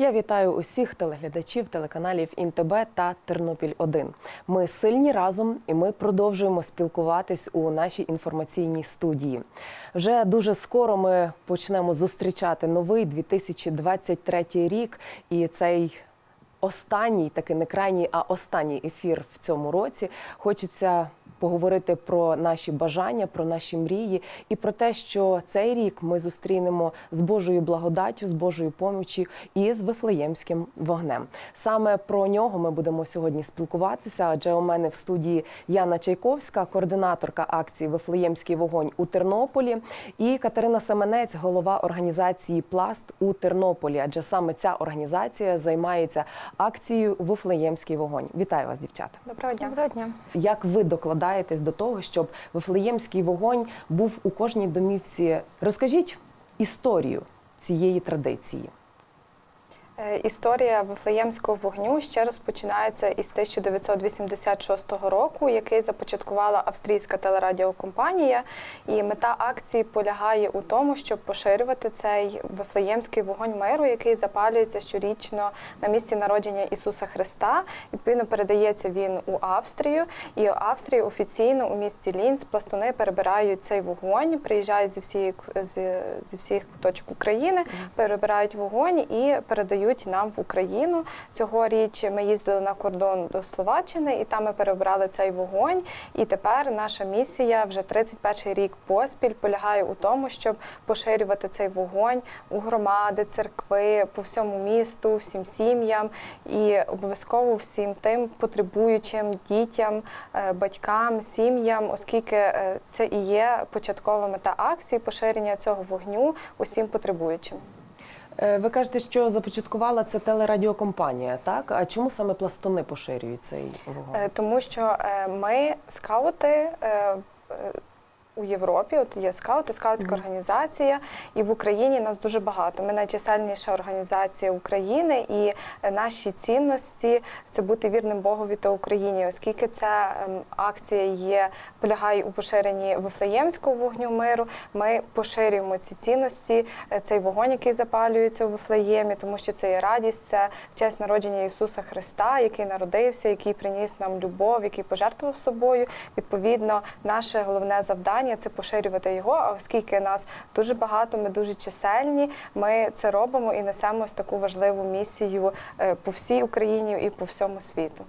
Я вітаю усіх телеглядачів телеканалів ІНТБ та Тернопіль 1 Ми сильні разом і ми продовжуємо спілкуватись у нашій інформаційній студії. Вже дуже скоро ми почнемо зустрічати новий 2023 рік, і цей останній, таки не крайній, а останній ефір в цьому році. Хочеться поговорити про наші бажання, про наші мрії і про те, що цей рік ми зустрінемо з Божою благодаттю, з Божою помічі і з Вифлеємським вогнем. Саме про нього ми будемо сьогодні спілкуватися. Адже у мене в студії Яна Чайковська, координаторка акції Вифлеємський вогонь у Тернополі, і Катерина Семенець, голова організації Пласт у Тернополі. Адже саме ця організація займається акцією Вифлеємський вогонь. Вітаю вас, дівчата. Доброго дня. Доброго дня. Як ви докладаєтесь до того, щоб Вифлеємський вогонь був у кожній домівці? Розкажіть історію цієї традиції. Е, Історія Вифлеємського вогню ще розпочинається із 1986 року, який започаткувала австрійська телерадіокомпанія. І мета акції полягає у тому, щоб поширювати цей Вифлеємський вогонь миру, який запалюється щорічно на місці народження Ісуса Христа. Відповідно, передається він у Австрію. І в Австрії офіційно у місті Лінц пластуни перебирають цей вогонь, приїжджають зі всієї зі, зі всіх точок України, перебирають вогонь і передають нам в Україну. Цьогоріч ми їздили на кордон до Словаччини, і там ми перебрали цей вогонь. І тепер наша місія вже 31 рік поспіль полягає у тому, щоб поширювати цей вогонь у громади, церкви, по всьому місту, всім сім'ям і обов'язково всім тим потребуючим дітям, е, батькам, сім'ям, оскільки е, це і є початкова мета акції поширення цього вогню усім потребуючим. Е, Ви кажете, що започаткувала це телерадіокомпанія, так? А чому саме пластуни поширюють цей вогонь? Е, Тому що е, ми скаути. У Європі от є скаути, скаутська організація, і в Україні нас дуже багато. Ми найчисельніша організація України, і е, наші цінності це бути вірним Богові та Україні, оскільки ця ем, акція є полягає у поширенні Вифлеємського вогню миру. Ми поширюємо ці цінності, е, цей вогонь, який запалюється у Вифлеємі, тому що це є радість, це честь народження Ісуса Христа, який народився, який приніс нам любов, який пожертвував собою. Відповідно, наше головне завдання це поширювати його. А оскільки нас дуже багато, ми дуже чисельні, ми це робимо і несемо ось таку важливу місію е, по всій Україні і по всьому світу.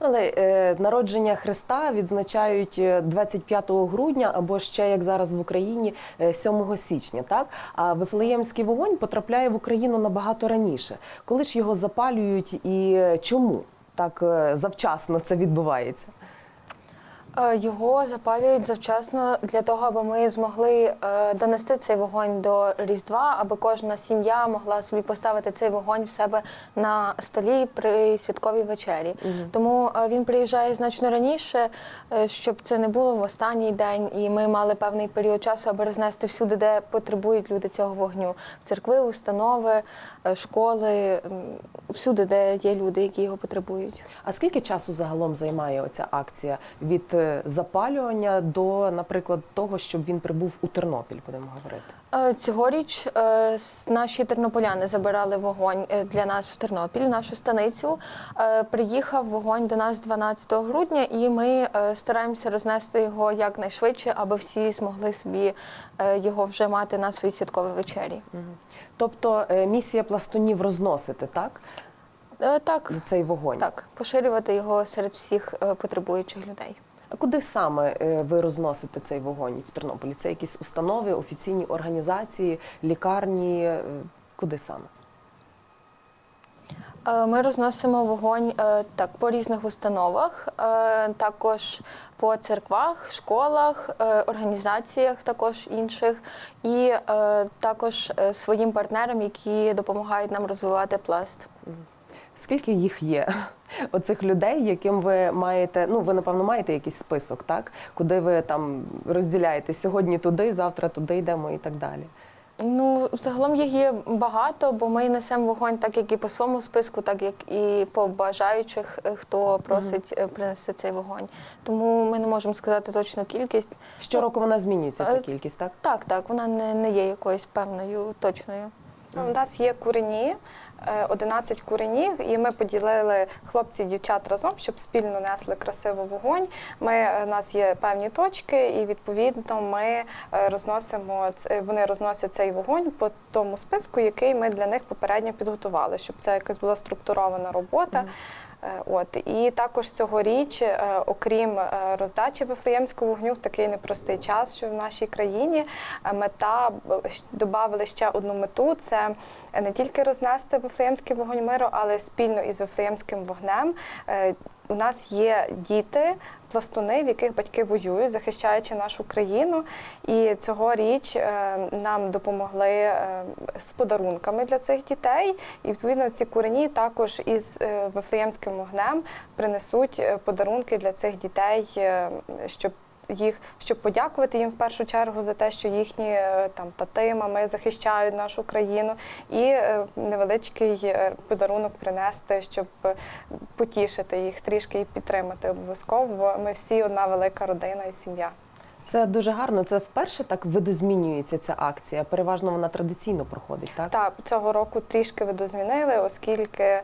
Але е, народження Христа відзначають е, 25 грудня або ще як зараз в Україні е, 7 січня. Так а Вифлеємський вогонь потрапляє в Україну набагато раніше. Коли ж його запалюють і е, чому так е, завчасно це відбувається? Е, Його запалюють завчасно для того, аби ми змогли е, донести цей вогонь до Різдва, аби кожна сім'я могла собі поставити цей вогонь в себе на столі при святковій вечері. Тому е, він приїжджає значно раніше, щоб це не було в останній день, і ми мали певний період часу, аби рознести всюди, де потребують люди цього вогню: в церкви, установи, школи, всюди, де є люди, які його потребують. А скільки часу загалом займає оця акція від запалювання до, наприклад, того, щоб він прибув у Тернопіль, будемо говорити? Е, Цьогоріч е, наші тернополяни забирали вогонь е, для нас в Тернопіль, нашу станицю. Приїхав вогонь до нас 12 грудня, і ми стараємося рознести його якнайшвидше, аби всі змогли собі його вже мати на своїй святковій вечері. Тобто місія пластунів розносити так Так, цей вогонь. так, поширювати його серед всіх потребуючих людей. А куди саме е, ви розносите цей вогонь в Тернополі? Це якісь установи, офіційні організації, лікарні? Е, Куди саме? Е, Ми розносимо вогонь так по різних установах, також по церквах, школах, організаціях, також інших, і також своїм партнерам, які допомагають нам розвивати пласт. Скільки їх є? Оцих людей, яким ви маєте, ну ви напевно маєте якийсь список, так? Куди ви там розділяєте сьогодні туди, завтра туди йдемо і так далі. Ну, загалом їх є багато, бо ми несемо вогонь так, як і по своєму списку, так як і по бажаючих, е, хто просить е, принести цей вогонь. Тому ми не можемо сказати точну кількість. Щороку вона змінюється, ця Е, кількість, так? Так, так, вона не, не є якоюсь певною точною. У нас є курені, 11 куренів, і ми поділили хлопці і дівчат разом, щоб спільно несли красиво вогонь. Ми, е, у нас є певні точки, і відповідно ми е, розносимо вони розносять цей вогонь по тому списку, який ми для них попередньо підготували, щоб це якась була структурована робота. Е, От і також цьогоріч, е, окрім е, роздачі вифлеємського вогню в такий непростий час, що в нашій країні е, мета додали ще одну мету: це не тільки рознести вифлеємський вогонь миру, але спільно із вифлеємським вогнем. У нас є діти, пластуни, в яких батьки воюють, захищаючи нашу країну. І цьогоріч е, нам допомогли е, з подарунками для цих дітей. І відповідно ці курені також із е, вифлеємським вогнем принесуть подарунки для цих дітей, щоб їх щоб подякувати їм в першу чергу за те, що їхні е, там тати, мами захищають нашу країну, і е, невеличкий е, подарунок принести, щоб потішити їх трішки і підтримати обов'язково. Бо ми всі одна велика родина і сім'я. Це дуже гарно. Це вперше так видозмінюється ця акція. Переважно вона традиційно проходить, так? Так, цього року трішки видозмінили, оскільки е,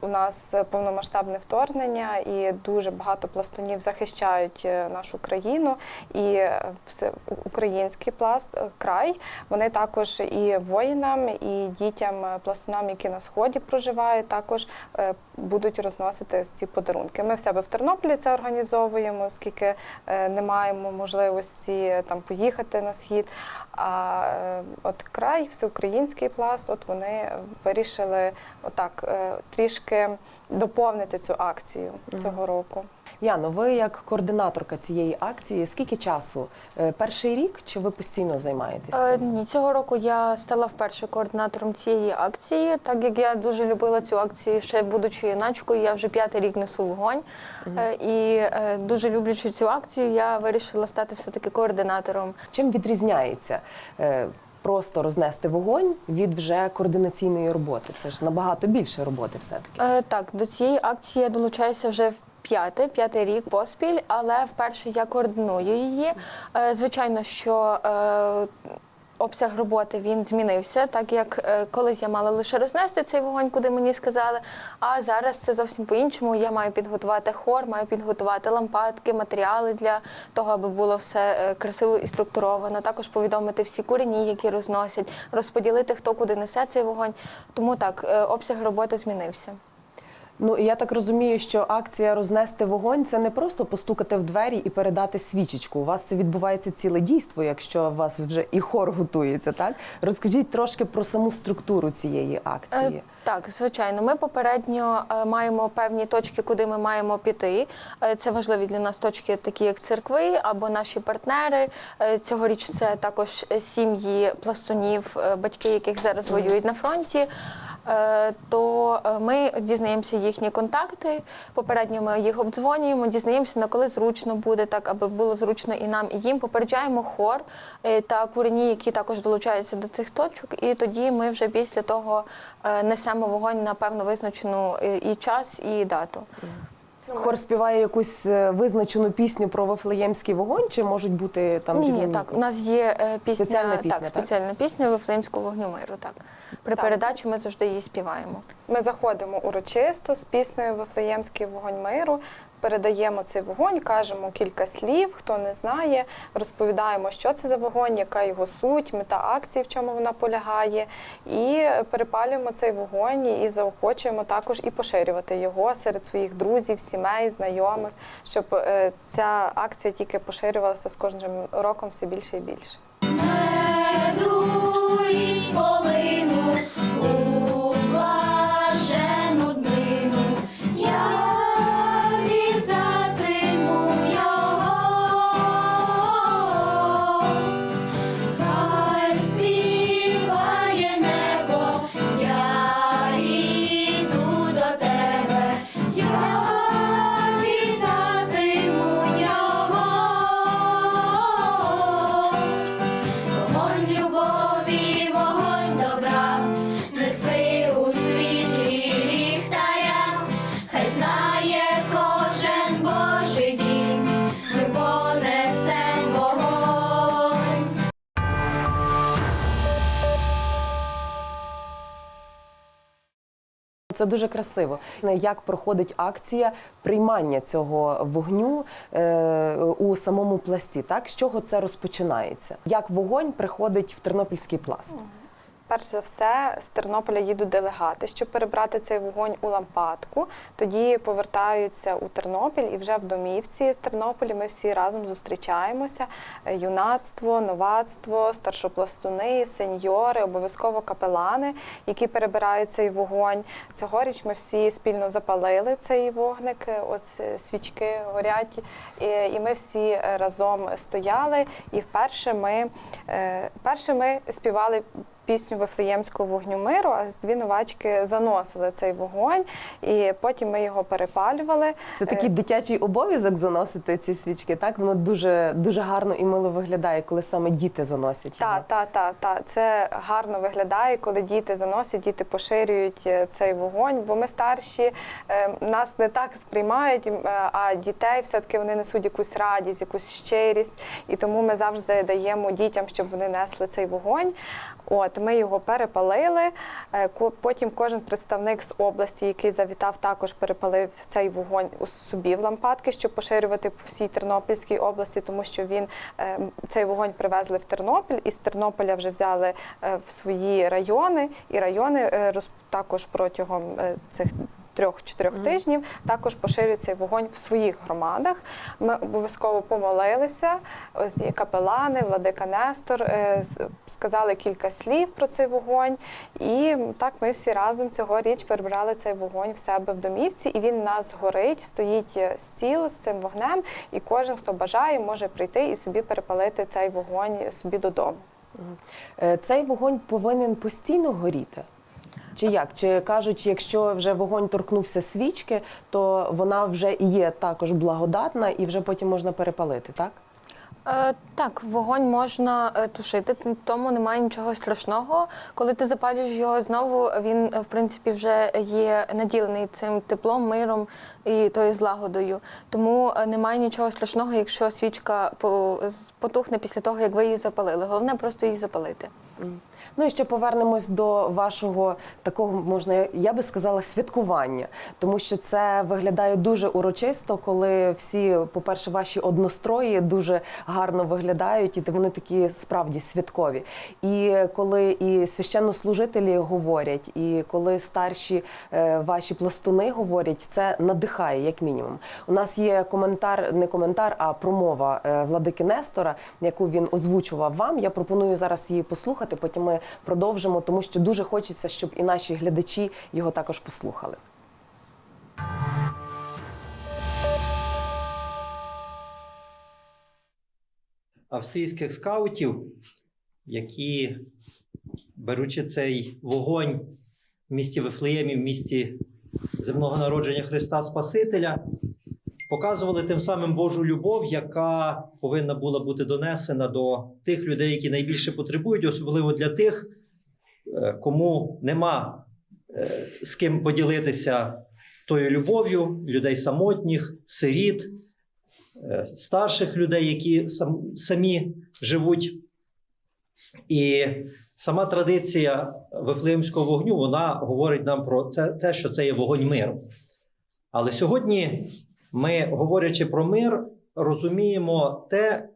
у нас повномасштабне вторгнення і дуже багато пластунів захищають е, нашу країну. І е, все український пласт е, край. Вони також і воїнам, і дітям пластунам, які на сході проживають, також е, будуть розносити ці подарунки. Ми в себе в Тернополі це організовуємо, оскільки е, не маємо можливості е, там поїхати на схід. А е, от край, всеукраїнський пласт, от вони вирішили отак е, трішки доповнити цю акцію цього року. Яно, ви як координаторка цієї акції, скільки часу? Е, Перший рік чи ви постійно займаєтесь Е, цим? Ні, цього року я стала вперше координатором цієї акції, так як я дуже любила цю акцію, ще будучи юначкою, я вже п'ятий рік несу вогонь. Е, І дуже люблячи цю акцію, я вирішила стати все-таки координатором. Чим відрізняється просто рознести вогонь від вже координаційної роботи? Це ж набагато більше роботи все-таки. Е, Так, до цієї акції я долучаюся вже в п'ятий, п'ятий рік поспіль, але вперше я координую її. Е, Звичайно, що е, обсяг роботи він змінився, так як е, колись я мала лише рознести цей вогонь, куди мені сказали. А зараз це зовсім по-іншому. Я маю підготувати хор, маю підготувати лампадки, матеріали для того, аби було все красиво і структуровано. Також повідомити всі курені, які розносять, розподілити, хто куди несе цей вогонь. Тому так, обсяг роботи змінився. Ну і я так розумію, що акція рознести вогонь це не просто постукати в двері і передати свічечку. У вас це відбувається ціле дійство, якщо у вас вже і хор готується. Так розкажіть трошки про саму структуру цієї акції. Е, Так, звичайно. Ми попередньо е, маємо певні точки, куди ми маємо піти. Е, Це важливі для нас точки, такі як церкви або наші партнери. Цьогоріч це також сім'ї пластунів, батьки, яких зараз воюють на фронті. Е, То е, ми дізнаємося їхні контакти. Попередньо ми їх обдзвонюємо, дізнаємося на коли зручно буде, так аби було зручно і нам, і їм. Попереджаємо хор е, та курені, які також долучаються до цих точок. І тоді ми вже після того несемо вогонь на певно визначену і час, і дату. Хор співає якусь е, визначену пісню про Вифлеємський вогонь, чи можуть бути там ні, ні, так. У нас є е, пісня, Спеціальна пісня, так, так? спеціальна пісня Вифлеємського вогню миру. Так. При Так. передачі ми завжди її співаємо. Ми заходимо урочисто з піснею Вифлеємський вогонь миру. Передаємо цей вогонь, кажемо кілька слів, хто не знає, розповідаємо, що це за вогонь, яка його суть, мета акції, в чому вона полягає, і перепалюємо цей вогонь і заохочуємо також і поширювати його серед своїх друзів, сімей, знайомих, щоб е, ця акція тільки поширювалася з кожним роком все більше і більше. Меду із полину це дуже красиво. Як проходить акція приймання цього вогню е, у самому пласті? Так з чого це розпочинається? Як вогонь приходить в тернопільський пласт? Перш за все, з Тернополя їдуть делегати, щоб перебрати цей вогонь у лампадку. Тоді повертаються у Тернопіль і вже в домівці в Тернополі ми всі разом зустрічаємося. Е, Юнацтво, новацтво, старшопластуни, сеньори, обов'язково капелани, які перебирають цей вогонь. Цьогоріч ми всі спільно запалили цей вогник, е, от е, свічки горять, і, ми всі разом стояли. І вперше ми, е, перше ми співали пісню Вифлеємського вогню миру, а дві новачки заносили цей вогонь, і потім ми його перепалювали. Це такий дитячий обов'язок заносити ці свічки. Так воно дуже дуже гарно і мило виглядає, коли саме діти заносять. його. Так, так, так, так. Це гарно виглядає, коли діти заносять, діти поширюють е, цей вогонь, бо ми старші, е, нас не так сприймають, е, а дітей все-таки вони несуть якусь радість, якусь щирість. І тому ми завжди даємо дітям, щоб вони несли цей вогонь. От ми його перепалили. Е, Потім кожен представник з області, який завітав, також перепалив цей вогонь у собі в лампадки, щоб поширювати по всій Тернопільській області, тому що він е, цей вогонь привезли в Тернопіль, і з Тернополя вже взяли е, в свої райони, і райони також протягом цих. Трьох-чотирьох тижнів також поширюють цей вогонь в своїх громадах. Ми обов'язково помолилися. Ось є капелани, владика Нестор е, сказали кілька слів про цей вогонь. І так ми всі разом цьогоріч перебрали цей вогонь в себе в домівці, і він нас горить, стоїть е, стіл з цим вогнем, і кожен, хто бажає, може прийти і собі перепалити цей вогонь собі додому. Е, Цей вогонь повинен постійно горіти. Чи як? Чи кажуть, якщо вже вогонь торкнувся свічки, то вона вже є також благодатна, і вже потім можна перепалити, так? Е, так, вогонь можна е, тушити, тому немає нічого страшного. Коли ти запалюєш його знову, він е, в принципі вже є наділений цим теплом, миром і тою злагодою. Тому е, немає нічого страшного, якщо свічка потухне після того, як ви її запалили. Головне просто її запалити. Ну і ще повернемось до вашого такого, можна, я би сказала, святкування, тому що це виглядає дуже урочисто, коли всі, по-перше, ваші однострої дуже гарно виглядають, і вони такі справді святкові. І коли і священнослужителі говорять, і коли старші е, ваші пластуни говорять, це надихає, як мінімум. У нас є коментар, не коментар, а промова е, владики Нестора, яку він озвучував вам. Я пропоную зараз її послухати. Потім ми продовжимо, тому що дуже хочеться, щоб і наші глядачі його також послухали. австрійських скаутів, які, беручи цей вогонь в місті Вифлеємі, в місті земного народження Христа Спасителя, показували тим самим Божу любов, яка повинна була бути донесена до тих людей, які найбільше потребують, особливо для тих, е, кому нема е, з ким поділитися тою любов'ю, людей самотніх, сиріт, е, старших людей, які самі живуть. І сама традиція Вифлеємського вогню вона говорить нам про це, те, що це є вогонь миру. Але сьогодні ми, говорячи про мир, розуміємо те,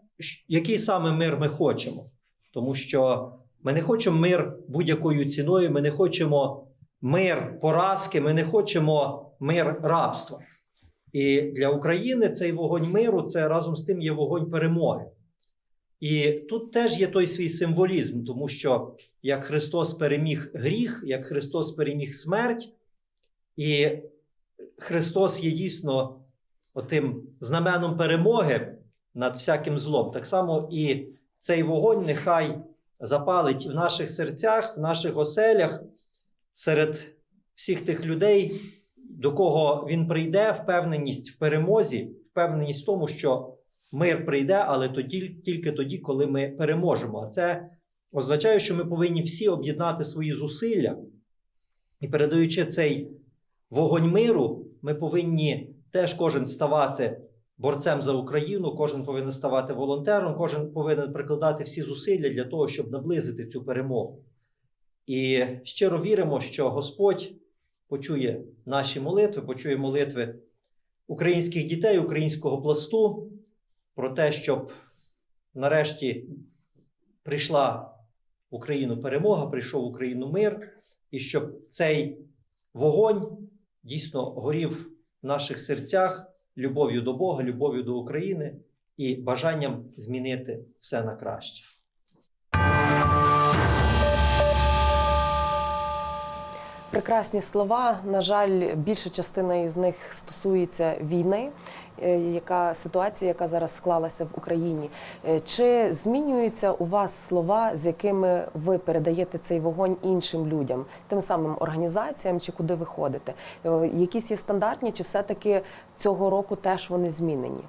який саме мир ми хочемо. Тому що ми не хочемо мир будь-якою ціною, ми не хочемо мир поразки, ми не хочемо мир рабства. І для України цей вогонь миру це разом з тим є вогонь перемоги. І тут теж є той свій символізм, тому що як Христос переміг гріх, як Христос переміг смерть, і Христос є дійсно отим знаменом перемоги над всяким злом. Так само і цей вогонь нехай запалить в наших серцях, в наших оселях, серед всіх тих людей, до кого він прийде, впевненість в перемозі, впевненість в тому, що мир прийде, але тоді, тільки тоді, коли ми переможемо. А це означає, що ми повинні всі об'єднати свої зусилля і передаючи цей вогонь миру, ми повинні теж кожен ставати борцем за Україну, кожен повинен ставати волонтером, кожен повинен прикладати всі зусилля для того, щоб наблизити цю перемогу. І щиро віримо, що Господь почує наші молитви, почує молитви українських дітей, українського пласту про те, щоб нарешті прийшла в Україну перемога, прийшов в Україну мир, і щоб цей вогонь дійсно горів наших серцях любов'ю до Бога, любов'ю до України і бажанням змінити все на краще. Прекрасні слова. На жаль, більша частина із них стосується війни, е, яка ситуація, яка зараз склалася в Україні. Е, Чи змінюються у вас слова, з якими ви передаєте цей вогонь іншим людям, тим самим організаціям, чи куди ви ходите? Е, Якісь є стандартні, чи все-таки цього року теж вони змінені?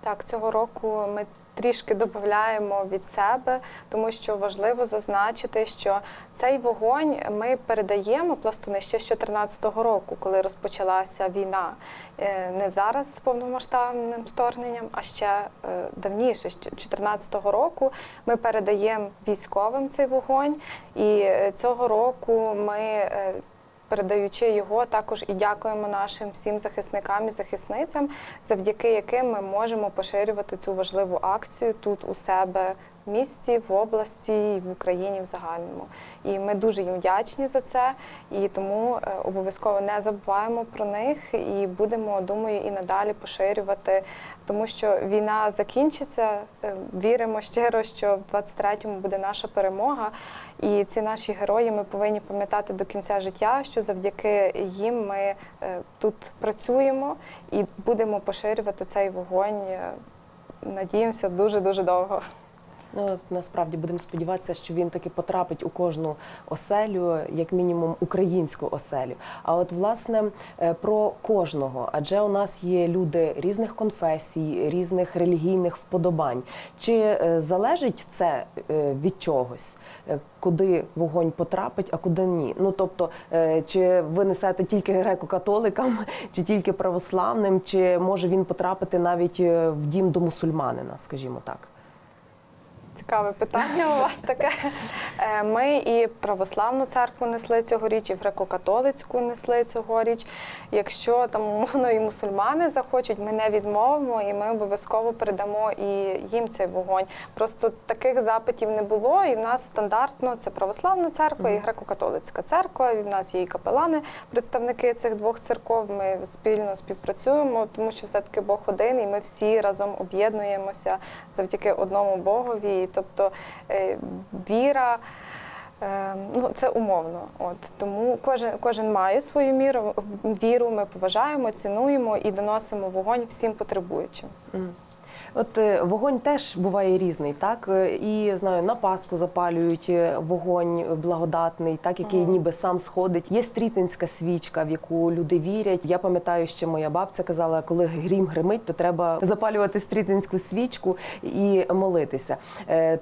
Так, цього року ми трішки додаємо від себе, тому що важливо зазначити, що цей вогонь ми передаємо пластуни ще з 2014 року, коли розпочалася війна. Е, Не зараз з повномасштабним вторгненням, а ще е, давніше, з 2014 року. Ми передаємо військовим цей вогонь, і е, цього року ми. Передаючи його, також і дякуємо нашим всім захисникам і захисницям, завдяки яким ми можемо поширювати цю важливу акцію тут у себе в місті, в області і в Україні в загальному. І ми дуже їм вдячні за це, і тому е, обов'язково не забуваємо про них і будемо, думаю, і надалі поширювати, тому що війна закінчиться. е, Віримо щиро, що в 23-му буде наша перемога. І ці наші герої ми повинні пам'ятати до кінця життя, що завдяки їм ми е, тут працюємо і будемо поширювати цей вогонь. е, Надіємося, дуже дуже довго. Ну насправді будемо сподіватися, що він таки потрапить у кожну оселю, як мінімум українську оселю. А от власне е, про кожного, адже у нас є люди різних конфесій, різних релігійних вподобань. Чи е, залежить це е, від чогось, куди вогонь потрапить, а куди ні? Ну тобто, чи ви несете тільки греко-католикам, чи тільки православним, чи може він потрапити навіть в дім до мусульманина, скажімо так. Цікаве питання у вас таке. Е, Ми і православну церкву несли цьогоріч, і греко-католицьку несли цьогоріч. Якщо там умовно і мусульмани захочуть, ми не відмовимо і ми обов'язково передамо і їм цей вогонь. Просто таких запитів не було, і в нас стандартно це православна церква і греко-католицька церква. І в нас є і капелани, представники цих двох церков. Ми спільно співпрацюємо, тому що все-таки Бог один, і ми всі разом об'єднуємося завдяки одному Богові. І, Тобто е, віра. Е, Ну, це умовно. От тому кожен кожен має свою міру віру. Ми поважаємо, цінуємо і доносимо вогонь всім потребуючим. От е, вогонь теж буває різний, так Е, і знаю, на Пасху запалюють е, вогонь благодатний, так який Мгм. ніби сам сходить. Є стрітинська свічка, в яку люди вірять. Я пам'ятаю, що моя бабця казала, коли грім гримить, то треба запалювати стрітинську свічку і молитися.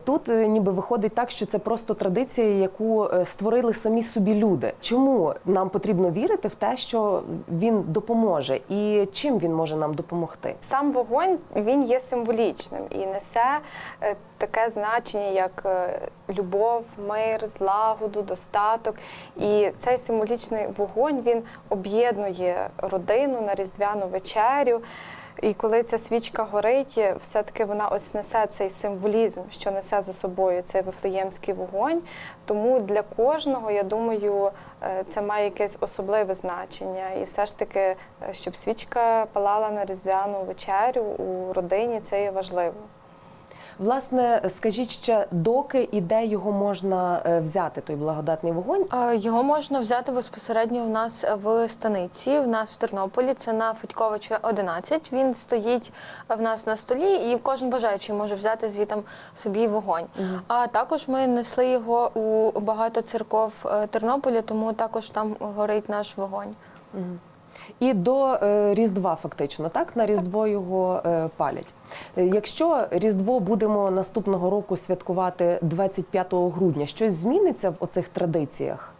Тут ніби виходить так, що це просто традиція, яку створили самі собі люди. Чому нам потрібно вірити в те, що він допоможе, і чим він може нам допомогти? Сам вогонь він є символічним і несе е, таке значення, як е, любов, мир, злагоду, достаток. І цей символічний вогонь він об'єднує родину на різдвяну вечерю. І коли ця свічка горить, все-таки вона ось несе цей символізм, що несе за собою цей вифлеємський вогонь. Тому для кожного, я думаю, е, це має якесь особливе значення. І все ж таки, е, щоб свічка палала на різдвяну вечерю у родині, це є важливо. Власне, скажіть ще, доки і де його можна е, взяти, той благодатний вогонь? Його можна взяти безпосередньо в нас в станиці, в нас в Тернополі. Це на Федьковича 11. Він стоїть в нас на столі, і кожен бажаючий може взяти звітом собі вогонь. А також ми несли його у багато церков е, Тернополя, тому також там горить наш вогонь. І до е, Різдва, фактично, так на Різдво його е, палять. Якщо Різдво будемо наступного року святкувати 25 грудня, щось зміниться в оцих традиціях?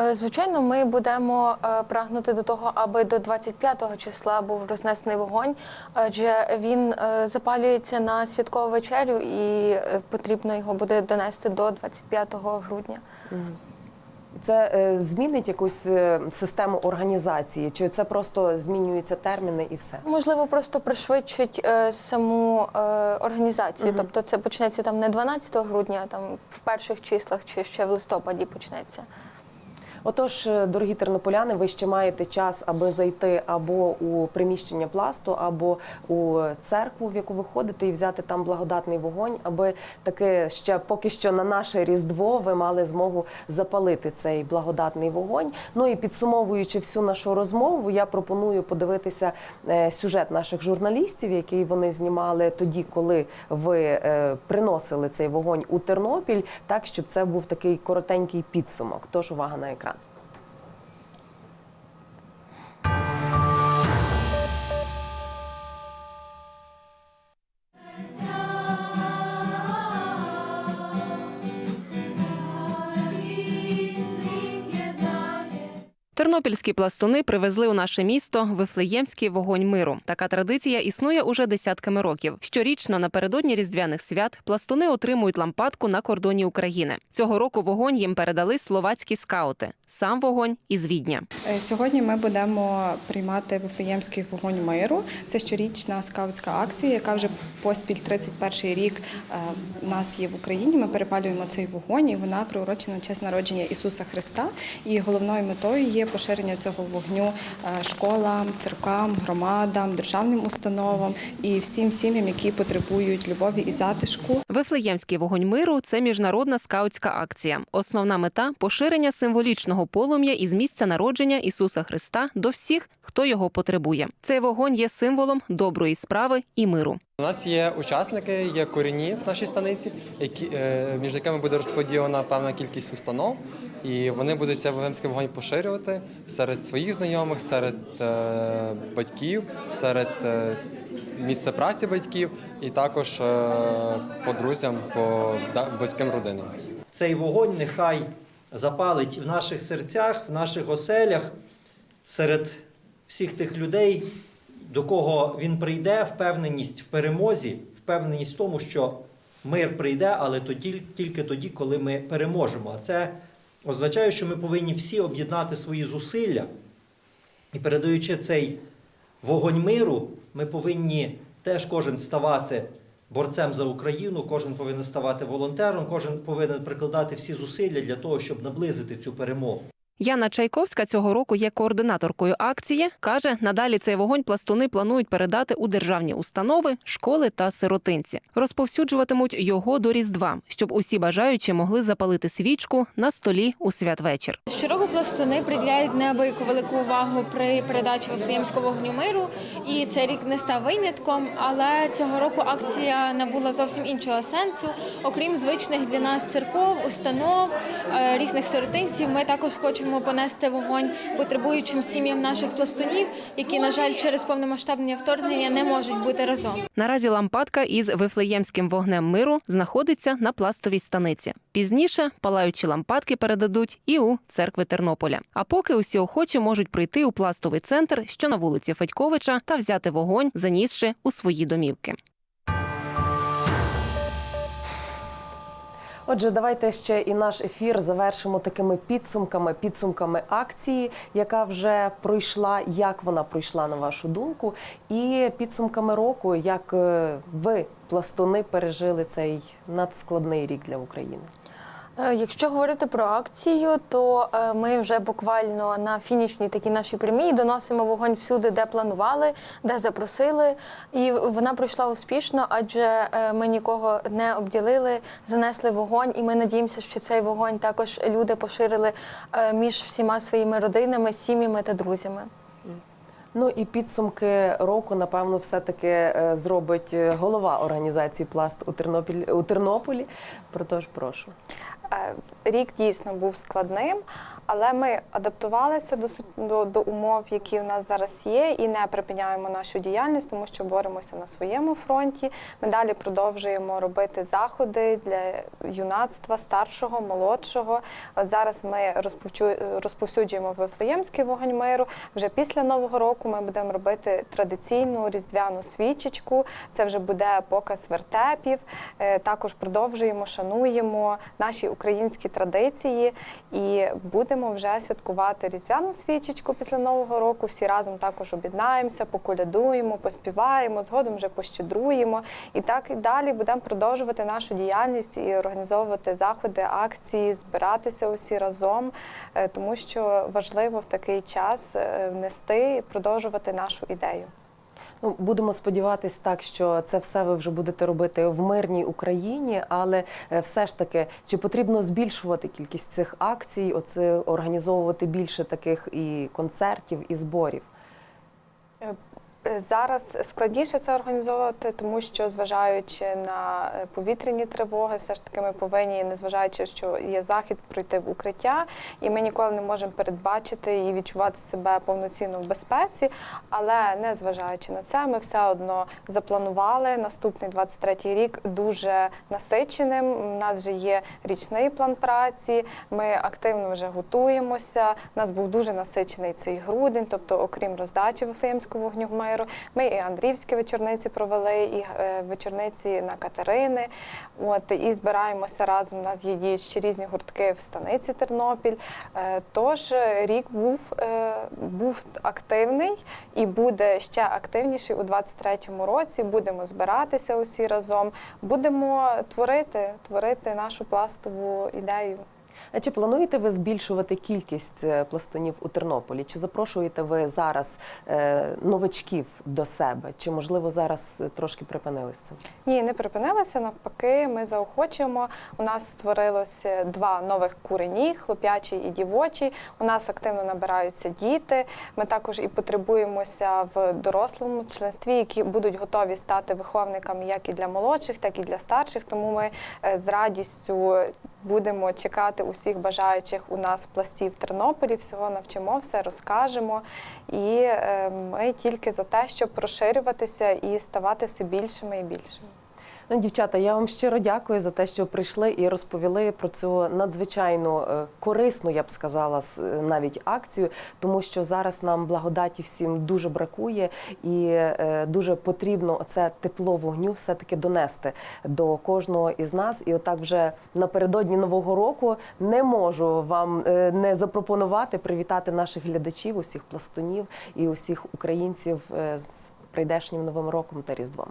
Е, Звичайно, ми будемо е, прагнути до того, аби до 25 числа був рознесений вогонь, адже він е, запалюється на святкову вечерю і потрібно його буде донести до 25 грудня. Це е, змінить якусь е, систему організації, чи це просто змінюються терміни і все? Можливо, просто пришвидшить е, саму організацію. Тобто це почнеться там не 12 грудня, а там в перших числах чи ще в листопаді почнеться. Отож, е, дорогі тернополяни, ви ще маєте час, аби зайти або у приміщення пласту, або у церкву, в яку ви ходите, і взяти там благодатний вогонь, аби таки ще поки що на наше різдво ви мали змогу запалити цей благодатний вогонь. Ну і підсумовуючи всю нашу розмову, я пропоную подивитися е, сюжет наших журналістів, який вони знімали тоді, коли ви е, приносили цей вогонь у Тернопіль, так щоб це був такий коротенький підсумок. Тож увага на екран. Тернопільські пластуни привезли у наше місто вифлеємський вогонь миру. Така традиція існує уже десятками років. Щорічно напередодні різдвяних свят пластуни отримують лампадку на кордоні України. Цього року вогонь їм передали словацькі скаути. Сам вогонь із Відня. Е, Сьогодні ми будемо приймати Вифлеємський вогонь миру. Це щорічна скаутська акція, яка вже поспіль 31 рік е, в нас є в Україні. Ми перепалюємо цей вогонь, і вона приурочена на честь народження Ісуса Христа. І головною метою є поширення цього вогню е, школам, церквам, громадам, державним установам і всім сім'ям, які потребують любові і затишку. Вифлеємський вогонь миру це міжнародна скаутська акція. Основна мета поширення символічного полум'я із місця народження Ісуса Христа до всіх, хто його потребує. Цей вогонь є символом доброї справи і миру. У нас є учасники, є корінні в нашій станиці, які, е, між якими буде розподілена певна кількість установ, і вони будуть цей вогемський вогонь поширювати серед своїх знайомих, серед е, батьків, серед е, місця праці батьків і також по друзям, по близьким родинам. Цей вогонь нехай запалить в наших серцях, в наших оселях, серед всіх тих людей, до кого він прийде, впевненість в перемозі, впевненість в тому, що мир прийде, але тоді, тільки тоді, коли ми переможемо. А це означає, що ми повинні всі об'єднати свої зусилля. І передаючи цей вогонь миру, ми повинні теж кожен ставати борцем за Україну, кожен повинен ставати волонтером, кожен повинен прикладати всі зусилля для того, щоб наблизити цю перемогу. Яна Чайковська цього року є координаторкою акції. каже, надалі цей вогонь пластуни планують передати у державні установи, школи та сиротинці. Розповсюджуватимуть його до Різдва, щоб усі бажаючі могли запалити свічку на столі у святвечір. Щороку пластуни приділяють неабияку велику увагу при передачі Вифлеємського вогню миру, і цей рік не став винятком. Але цього року акція набула зовсім іншого сенсу. Окрім звичних для нас церков, установ, е, різних сиротинців, ми також хочемо понести вогонь потребуючим сім'ям наших пластунів, які, на жаль, через повномасштабне вторгнення не можуть бути разом. Наразі лампадка із вифлеємським вогнем миру знаходиться на пластовій станиці. Пізніше палаючі лампадки передадуть і у церкви Тернополя. А поки усі охочі можуть прийти у пластовий центр, що на вулиці Федьковича, та взяти вогонь, занісши у свої домівки. Отже, давайте ще і наш ефір завершимо такими підсумками, підсумками акції, яка вже пройшла, як вона пройшла на вашу думку, і підсумками року, як е, ви, пластуни, пережили цей надскладний рік для України. Е, Якщо говорити про акцію, то е, ми вже буквально на фінішній такій нашій прямій доносимо вогонь всюди, де планували, де запросили. І вона пройшла успішно, адже е, ми нікого не обділили, занесли вогонь, і ми надіємося, що цей вогонь також люди поширили між всіма своїми родинами, сім'ями та друзями. Ну і підсумки року, напевно, все-таки зробить голова організації Пласт у Тернопіль у Тернополі. Протож прошу. Е, Рік дійсно був складним, але ми адаптувалися до, до, до умов, які в нас зараз є, і не припиняємо нашу діяльність, тому що боремося на своєму фронті. Ми далі продовжуємо робити заходи для юнацтва, старшого, молодшого. От зараз ми розповсюджуємо Вифлеємський вогонь миру. Вже після нового року ми будемо робити традиційну різдвяну свічечку. Це вже буде показ вертепів. Е, Також продовжуємо, шануємо наші українські традиції і будемо вже святкувати різдвяну свічечку після нового року. Всі разом також об'єднаємося, поколядуємо, поспіваємо, згодом вже пощедруємо. І так і далі будемо продовжувати нашу діяльність і організовувати заходи, акції, збиратися усі разом, е, тому що важливо в такий час е, внести і продовжувати нашу ідею. Ну, будемо сподіватись так, що це все ви вже будете робити в мирній Україні, але е, все ж таки, чи потрібно збільшувати кількість цих акцій, оце організовувати більше таких і концертів, і зборів? Зараз складніше це організовувати, тому що зважаючи на е, повітряні тривоги, все ж таки ми повинні, незважаючи, що є захід, пройти в укриття, і ми ніколи не можемо передбачити і відчувати себе повноцінно в безпеці. Але незважаючи на це, ми все одно запланували наступний 23-й рік дуже насиченим. У нас вже є річний план праці. Ми активно вже готуємося. У нас був дуже насичений цей грудень, тобто, окрім роздачі Вифлеємського вогню ми і Андріївські вечорниці провели, і е, вечорниці на Катерини. От і збираємося разом. У нас є ще різні гуртки в станиці Тернопіль. Е, Тож е, рік був, був активний і буде ще активніший у 23-му році. Будемо збиратися усі разом, будемо творити, творити нашу пластову ідею. А чи плануєте ви збільшувати кількість е, пластунів у Тернополі? Чи запрошуєте ви зараз е, новачків до себе? Чи можливо зараз е, трошки припинилися? Ні, не припинилися. Навпаки, ми заохочуємо. У нас створилося два нових курені, хлоп'ячий і дівочий. У нас активно набираються діти. Ми також і потребуємося в дорослому членстві, які будуть готові стати виховниками як і для молодших, так і для старших. Тому ми з радістю будемо чекати усіх бажаючих у нас пластів Тернополі. Всього навчимо, все розкажемо. І е, ми тільки за те, щоб розширюватися і ставати все більшими і більшими. Ну, дівчата, я вам щиро дякую за те, що прийшли і розповіли про цю надзвичайно е, корисну, я б сказала, е, навіть акцію, тому що зараз нам благодаті всім дуже бракує, і е, дуже потрібно оце тепло вогню все-таки донести до кожного із нас. І отак вже напередодні нового року не можу вам не запропонувати привітати наших глядачів, усіх пластунів і усіх українців з прийдешнім новим роком та різдвом.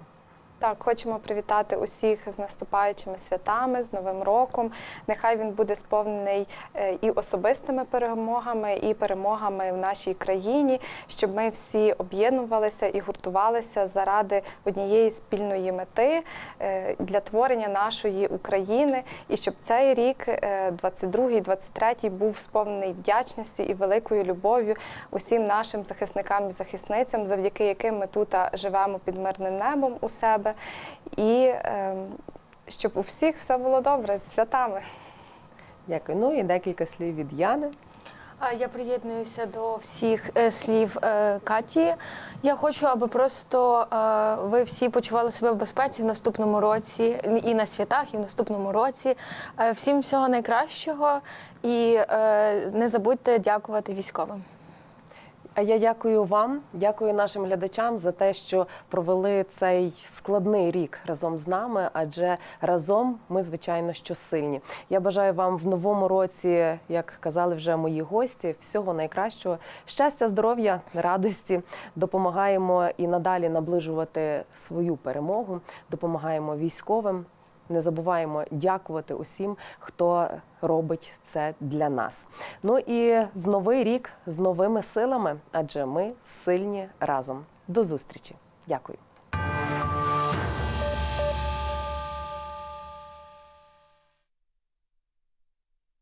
Так, хочемо привітати усіх з наступаючими святами, з Новим роком. Нехай він буде сповнений е, і особистими перемогами, і перемогами в нашій країні, щоб ми всі об'єднувалися і гуртувалися заради однієї спільної мети е, для творення нашої України, і щоб цей рік, е, 22-й, 23-й, був сповнений вдячності і великою любов'ю усім нашим захисникам і захисницям, завдяки яким ми тут живемо під мирним небом у себе, і е, щоб у всіх все було добре з святами. Дякую. Ну і декілька слів від Яни. Я приєднуюся до всіх е, слів е, Каті. Я хочу, аби просто е, ви всі почували себе в безпеці в наступному році і на святах, і в наступному році. Всім всього найкращого і не забудьте дякувати військовим. А я дякую вам, дякую нашим глядачам за те, що провели цей складний рік разом з нами, адже разом ми, звичайно, що сильні. Я бажаю вам в новому році, як казали вже мої гості, всього найкращого, щастя, здоров'я, радості. Допомагаємо і надалі наближувати свою перемогу, допомагаємо військовим. Не забуваємо дякувати усім, хто робить це для нас. Ну і в новий рік з новими силами, адже ми сильні разом. До зустрічі. Дякую.